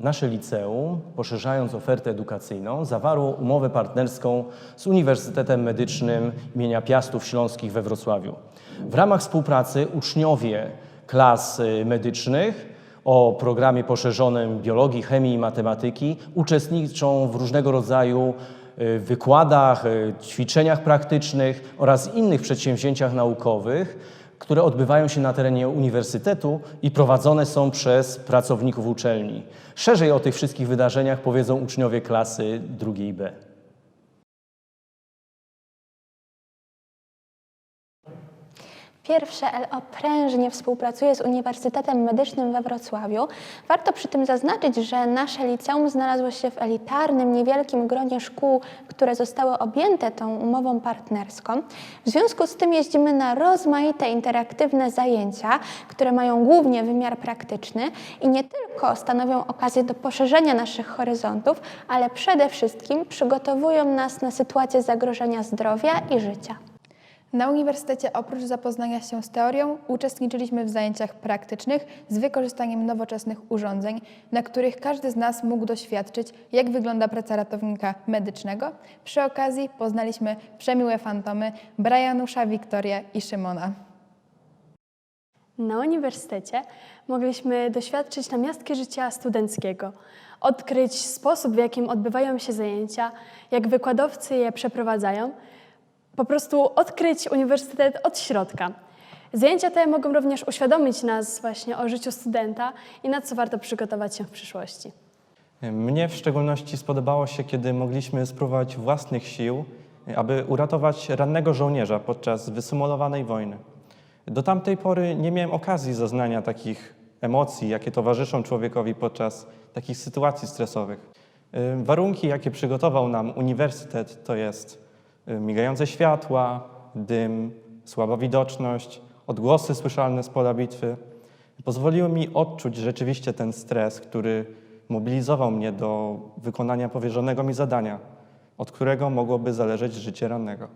Nasze liceum, poszerzając ofertę edukacyjną, zawarło umowę partnerską z Uniwersytetem Medycznym imienia Piastów Śląskich we Wrocławiu. W ramach współpracy uczniowie klas y, medycznych o programie poszerzonym biologii, chemii i matematyki uczestniczą w różnego rodzaju y, wykładach, y, ćwiczeniach praktycznych oraz innych przedsięwzięciach naukowych, które odbywają się na terenie uniwersytetu i prowadzone są przez pracowników uczelni. Szerzej o tych wszystkich wydarzeniach powiedzą uczniowie klasy 2B. Pierwsze LO prężnie współpracuje z Uniwersytetem Medycznym we Wrocławiu. Warto przy tym zaznaczyć, że nasze liceum znalazło się w elitarnym, niewielkim gronie szkół, które zostały objęte tą umową partnerską. W związku z tym jeździmy na rozmaite interaktywne zajęcia, które mają głównie wymiar praktyczny i nie tylko stanowią okazję do poszerzenia naszych horyzontów, ale przede wszystkim przygotowują nas na sytuacje zagrożenia zdrowia i życia. Na uniwersytecie oprócz zapoznania się z teorią uczestniczyliśmy w zajęciach praktycznych z wykorzystaniem nowoczesnych urządzeń, na których każdy z nas mógł doświadczyć, jak wygląda praca ratownika medycznego. Przy okazji poznaliśmy przemiłe fantomy Brianusza, Wiktorię i Szymona. Na uniwersytecie mogliśmy doświadczyć namiastki życia studenckiego, odkryć sposób, w jakim odbywają się zajęcia, jak wykładowcy je przeprowadzają, po prostu odkryć uniwersytet od środka. Zajęcia te mogą również uświadomić nas właśnie o życiu studenta i na co warto przygotować się w przyszłości. Mnie w szczególności spodobało się, kiedy mogliśmy spróbować własnych sił, aby uratować rannego żołnierza podczas wysymulowanej wojny. Do tamtej pory nie miałem okazji zaznania takich emocji, jakie towarzyszą człowiekowi podczas takich sytuacji stresowych. Warunki, jakie przygotował nam uniwersytet, to jest migające światła, dym, słaba widoczność, odgłosy słyszalne z pola bitwy. Pozwoliły mi odczuć rzeczywiście ten stres, który mobilizował mnie do wykonania powierzonego mi zadania, od którego mogłoby zależeć życie rannego.